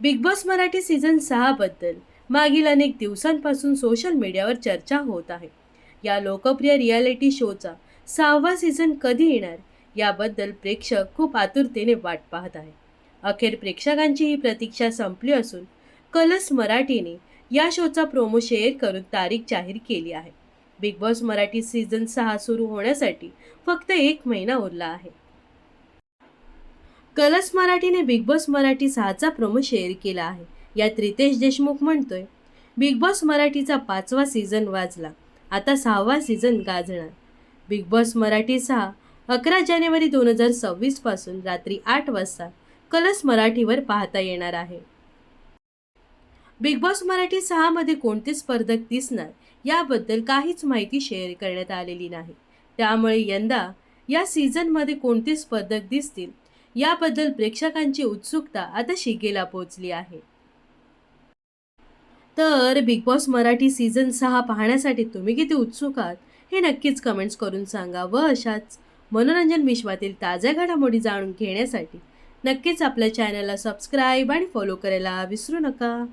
Big Boss Marathi season सहाबद्दल मागील अनेक दिवसांपासून सोशल मीडियावर चर्चा होत आहे. या लोकप्रिय रियालिटी शोचा सहावा सीझन कधी येणार याबद्दल प्रेक्षक खूप आतुरतेने वाट पाहत आहे अखेर प्रेक्षकांची ही प्रतीक्षा संपली असून कलस मराठीने या शोचा प्रोमो शेअर करून तारीख जाहीर केली आहे. बिग बॉस मराठी सीझन सहा सुरू होण्यासाठी फक्त एक महिना उरला आहे. कलर्स मराठीने बिग बॉस मराठी सहाचा प्रोमो शेअर केला आहे. यात रितेश देशमुख म्हणतोय बिग बॉस मराठीचा पाचवा सीझन वाजला. आता सहावा सीझन गाजणार. बिग बॉस मराठी सहा अकरा जानेवारी दोन हजार सव्वीसपासून रात्री आठ वाजता कलर्स मराठीवर पाहता येणार आहे. बिग बॉस मराठी सहामध्ये कोणते स्पर्धक दिसणार याबद्दल काहीच माहिती शेअर करण्यात आलेली नाही. त्यामुळे यंदा या सीझनमध्ये कोणते स्पर्धक दिसतील याबद्दल प्रेक्षकांची उत्सुकता आता शिगेला पोहोचली आहे. तर बिग बॉस मराठी सीझन सहा पाहण्यासाठी तुम्ही किती उत्सुक आहात? हे नक्कीच कमेंट्स करून सांगा व अशाच मनोरंजन विश्वातील ताज्या घडामोडी जाणून घेण्यासाठी नक्कीच आपल्या चॅनलला सबस्क्राईब आणि फॉलो करायला विसरू नका.